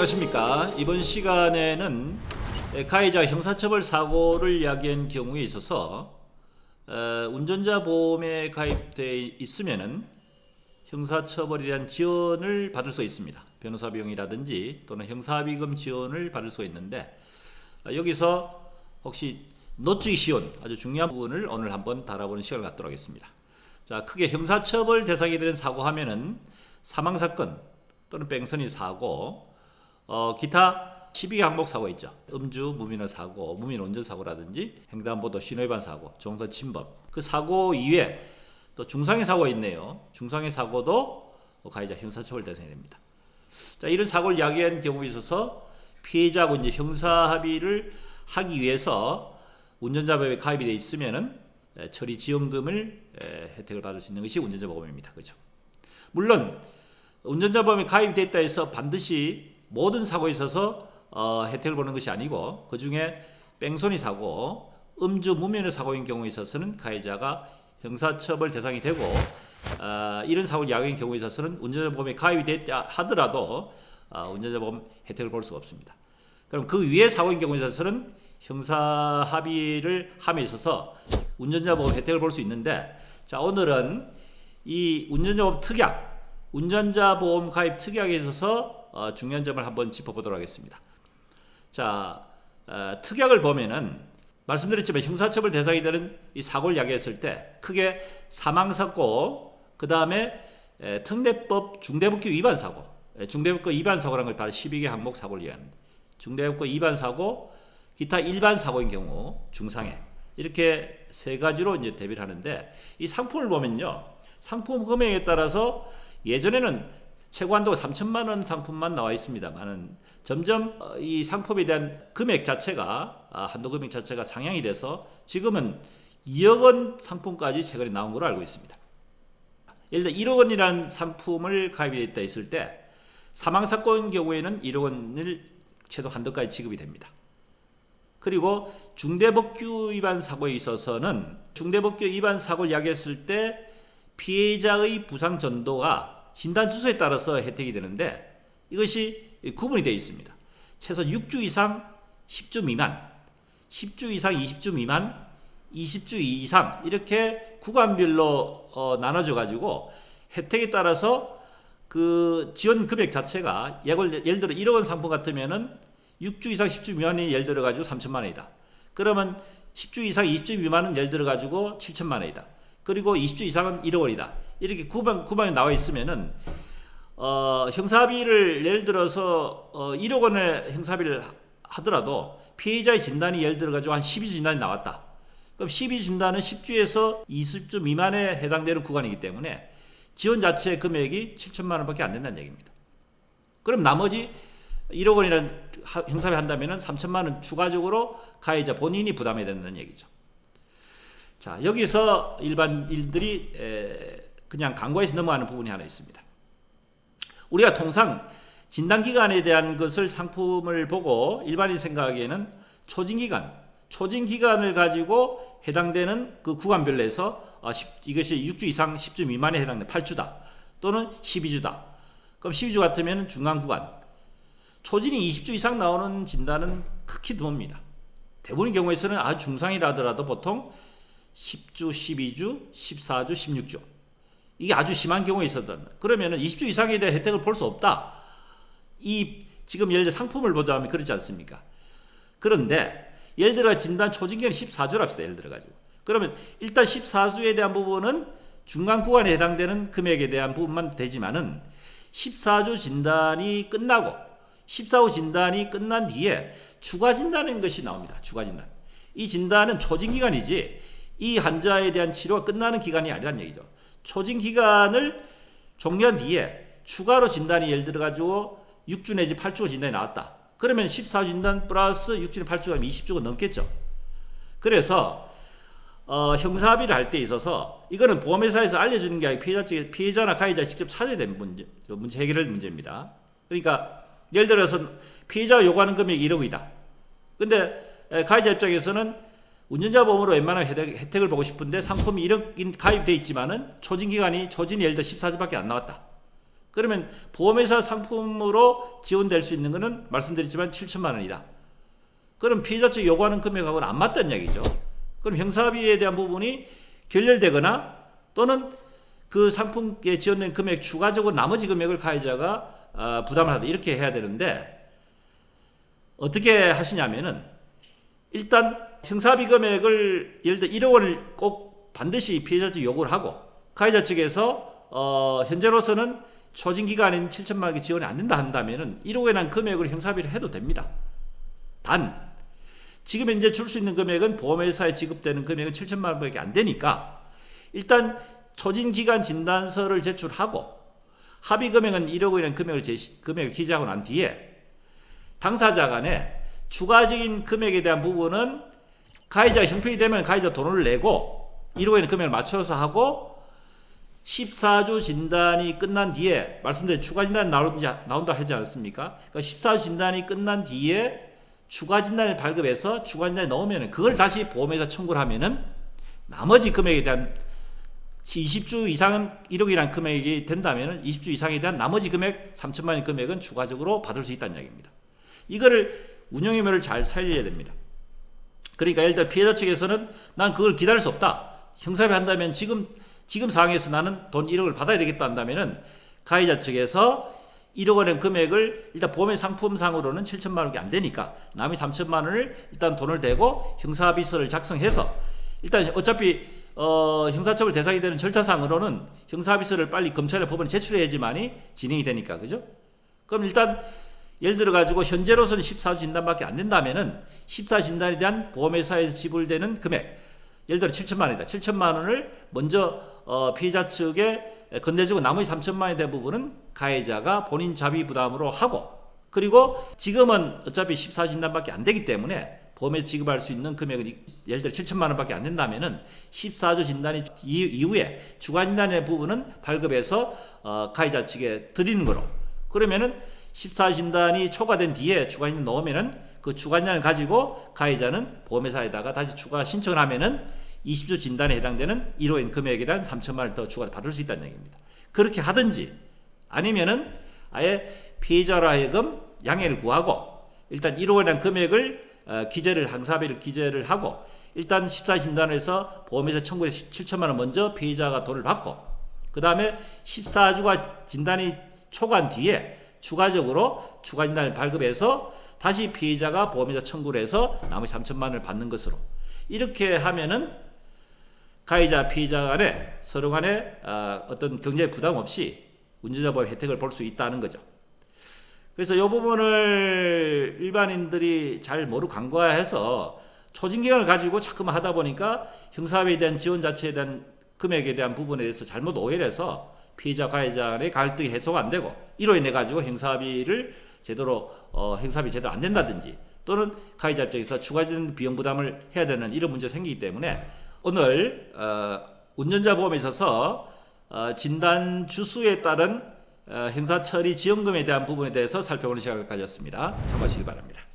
안녕하십니까. 이번 시간에는 가해자 형사처벌 사고를 이야기한 경우에 있어서 어, 운전자 보험에 가입돼 있으면은 형사처벌에 대한 지원을 받을 수 있습니다. 변호사 비용이라든지 또는 형사비금 지원을 받을 수 있는데 어, 여기서 혹시 놓치기 쉬운 아주 중요한 부분을 오늘 한번 다뤄보는 시간을 갖도록 하겠습니다. 자, 크게 형사처벌 대상이 되는 사고 하면은 사망 사건 또는 뺑소니 사고, 어, 기타 12개 항목 사고 있죠. 음주, 무민의 사고, 무민 운전 사고라든지 횡단보도 신호위반 사고, 종선 침범. 그 사고 이외에 또 중상의 사고가 있네요. 중상의 사고도 가해자 형사처벌 대상이 됩니다. 자, 이런 사고를 야기한 경우에 있어서 피해자하고 이제 형사 합의를 하기 위해서 운전자법에 가입이 돼 있으면은 에, 처리 지원금을 에, 혜택을 받을 수 있는 것이 운전자 보험입니다. 그죠? 물론 운전자 보험에 가입됐다 해서 반드시 모든 사고에 있어서 어, 혜택을 보는 것이 아니고 그 중에 뺑소니 사고, 음주 무면허 사고인 경우에 있어서는 가해자가 형사처벌 대상이 되고 어, 이런 사고를 야기한 경우에 있어서는 운전자 보험에 가입이 됐다 하더라도 어, 운전자 보험 혜택을 볼 수가 없습니다. 그럼 그 위에 사고인 경우에 있어서는 형사 합의를 함에 있어서 운전자 보험 혜택을 볼 수 있는데 자 오늘은 이 운전자 보험 특약 운전자 보험 가입 특약에 있어서 어, 중요한 점을 한번 짚어보도록 하겠습니다. 자 어, 특약을 보면은 말씀드렸지만 형사처벌 대상이 되는 이 사고를 야기했을 때 크게 사망 사고 그 다음에 특례법 중대법규 위반 사고 에, 중대법규 위반 사고라는 걸 바로 12개 항목 사고를 이해합니다. 중대법규 위반 사고 기타 일반 사고인 경우 중상해 이렇게 세 가지로 이제 대비를 하는데 이 상품을 보면요 상품 금액에 따라서 예전에는 최고 한도가 3천만 원 상품만 나와 있습니다만은 점점 어, 이 상품에 대한 금액 자체가 아, 한도 금액 자체가 상향이 돼서 지금은 2억 원 상품까지 최근에 나온 걸로 알고 있습니다. 예를 들어 1억 원이라는 상품을 가입이 있다 했을 때 사망 사건 경우에는 1억 원을 최소 한도까지 지급이 됩니다. 그리고 중대법규 위반 사고에 있어서는 중대법규 위반 사고를 야기했을 때 피해자의 부상 전도가 진단 주소에 따라서 혜택이 되는데 이것이 구분이 되어 있습니다. 최소 6주 이상 10주 미만, 10주 이상 20주 미만, 20주 이상 이렇게 구간별로 어, 나눠져 가지고 혜택에 따라서 그 지원 금액 자체가 예를, 예를 들어 1억 원 상품 같으면은 6주 이상 10주 미만이 예를 들어 가지고 3천만 원이다. 그러면 10주 이상 20주 미만은 예를 들어 가지고 7천만 원이다. 그리고 20주 이상은 1억 원이다. 이렇게 구반 구반이 나와 있으면은 어, 형사비를 예를 들어서 어, 1억 원의 형사비를 하더라도 피해자의 진단이 예를 들어 가지고 한 12주 진단이 나왔다. 그럼 12주 진단은 10주에서 20주 미만에 해당되는 구간이기 때문에 지원 자체 금액이 7천만 원밖에 안 된다는 얘기입니다. 그럼 나머지 1억 원이라는 형사비 한다면은 3천만 원 추가적으로 가해자 본인이 부담해야 된다는 얘기죠. 자, 여기서 일반인들이 그냥 간과해서 넘어가는 부분이 하나 있습니다. 우리가 통상 진단 기간에 대한 것을 상품을 보고 일반인 생각하기에는 초진 기간, 초진 기간을 가지고 해당되는 그 구간별로 해서 아, 이것이 6주 이상 10주 미만에 해당되는 8주다 또는 12주다. 그럼 12주 같으면 중간 구간. 초진이 20주 이상 나오는 진단은 극히 드뭅니다. 대부분의 경우에서는 아주 중상이라더라도 보통 10주, 12주, 14주, 16주. 이게 아주 심한 경우에 있었던. 그러면은 20주 이상에 대한 혜택을 볼 수 없다. 이 지금 예를 들어 상품을 보자면 그렇지 않습니까? 그런데 예를 들어 진단 초진기는 14주를 합시다. 예를 들어 가지고. 그러면 일단 14주에 대한 부분은 중간 구간에 해당되는 금액에 대한 부분만 되지만은 14주 진단이 끝나고 14호 진단이 끝난 뒤에 추가 진단인 것이 나옵니다. 추가 진단. 이 진단은 초진 기간이지 이 환자에 대한 치료가 끝나는 기간이 아니란 얘기죠. 초진 기간을 종료한 뒤에 추가로 진단이 예를 들어 가지고 6주 내지 8주 진단이 나왔다. 그러면 14주 진단 플러스 6주 8주가 20주가 넘겠죠. 그래서 어, 형사합의를 할 때 있어서 이거는 보험회사에서 알려주는 게 아니라 피해자 측 피해자나 가해자 직접 찾아야 되는 문제, 문제 해결할 문제입니다. 그러니까 예를 들어서 피해자가 요구하는 금액이 1억이다. 근데 가해자 입장에서는 운전자 보험으로 웬만한 혜택, 혜택 을 보고 싶은데 상품이 1억 가입돼 있지만은 초진 기간이 초진이 예를 들어 14주밖에 안 나왔다. 그러면 보험회사 상품으로 지원될 수 있는 것은 말씀드렸지만 7천만 원이다. 그럼 피해자 측 요구하는 금액하고는 안 맞다는 얘기죠. 그럼 형사비에 대한 부분이 결렬되거나 또는 그 상품에 지원된 금액 추가적으로 나머지 금액을 가해자가 아, 부담을 하다 이렇게 해야 되는데 어떻게 하시냐면은 일단 형사비 금액을 예를 들어 1억 원을 꼭 반드시 피해자 측 요구를 하고 가해자 측에서 어, 현재로서는 초진 기간인 7천만 원이 지원이 안 된다 한다면은 1억 원에 한 금액으로 형사비를 해도 됩니다. 단 지금 현재 줄 수 있는 금액은 보험회사에 지급되는 금액은 7천만 원밖에 안 되니까 일단 초진 기간 진단서를 제출하고 합의 금액은 1억 원이라는 금액을 제시, 금액을 기재하고 난 뒤에 당사자 간에 추가적인 금액에 대한 부분은 가해자 형평이 되면 가해자 돈을 내고 1억 원의 금액을 맞춰서 하고 14주 진단이 끝난 뒤에 말씀드린 추가 진단이 나온다 하지 않습니까? 그러니까 14주 진단이 끝난 뒤에 추가 진단을 발급해서 추가 진단이 나오면 그걸 다시 보험회사 청구를 하면은 나머지 금액에 대한 20주 이상은 1억이라는 금액이 된다면 20주 이상에 대한 나머지 금액 3천만 원 금액은 추가적으로 받을 수 있다는 이야기입니다. 이거를 운영의 면을 잘 살려야 됩니다. 그러니까 예를 들어 피해자 측에서는 난 그걸 기다릴 수 없다. 형사비 한다면 지금 지금 상황에서 나는 돈 1억을 받아야 되겠다 한다면은 가해자 측에서 1억 원의 금액을 일단 보험의 상품상으로는 7천만 원이 안 되니까 남이 3천만 원을 일단 돈을 대고 형사비서를 작성해서 일단 어차피 어, 형사처벌 대상이 되는 절차상으로는 형사비서를 빨리 검찰에 법원에 제출해야지만이 진행이 되니까 그죠? 그럼 일단 예를 들어 가지고 현재로서는 14주 진단밖에 안 된다면은 14 진단에 대한 보험회사에서 지불되는 금액 예를 들어 7천만 원이다. 7천만 원을 먼저 어, 피해자 측에 건네주고 나머지 3천만 원에 대한 부분은 가해자가 본인 자비 부담으로 하고 그리고 지금은 어차피 14 진단밖에 안 되기 때문에 보험에 지급할 수 있는 금액은 이- 예를 들어 7천만 원밖에 안 된다면은 14주 진단이 이- 이후에 주간 진단의 부분은 발급해서 어, 가해자 측에 드리는 거로 그러면은 14 진단이 초과된 뒤에 진단 넣으면은 그 진단을 가지고 가해자는 보험회사에다가 다시 추가 신청을 하면은 20주 진단에 해당되는 1호인 금액에 대한 3천만 원을 더 추가 받을 수 있다는 얘기입니다. 그렇게 하든지 아니면은 아예 피해자로 하여금 양해를 구하고 일단 1호에 대한 금액을 어, 기재를 항사비를 기재를 하고 일단 14 진단에서 보험회사 청구해서 7천만 원 먼저 피해자가 돈을 받고 그 다음에 14주가 진단이 초과한 뒤에 추가적으로 추가 진단을 발급해서 다시 피해자가 보험회사 청구를 해서 나머지 3천만 원을 받는 것으로 이렇게 하면은 가해자 피해자 간에 서로 간에 어, 어떤 경제 부담 없이 운전자 보험 혜택을 볼 수 있다는 거죠. 그래서 이 부분을 일반인들이 잘 모르고 간과해서 초진 기간을 가지고 자꾸만 하다 보니까 형사비에 대한 지원 자체에 대한 금액에 대한 부분에 대해서 잘못 오해를 해서 피해자 가해자 간의 갈등이 해소가 안 되고 이로 인해 가지고 형사비를 제대로 어, 형사비 제대로 안 된다든지 또는 가해자 입장에서 추가적인 비용 부담을 해야 되는 이런 문제가 생기기 때문에 오늘 어, 운전자 보험에 있어서 어, 진단 주수에 따른 어, 행사 처리 지원금에 대한 부분에 대해서 살펴보는 시간을 가졌습니다. 참고하시기 바랍니다.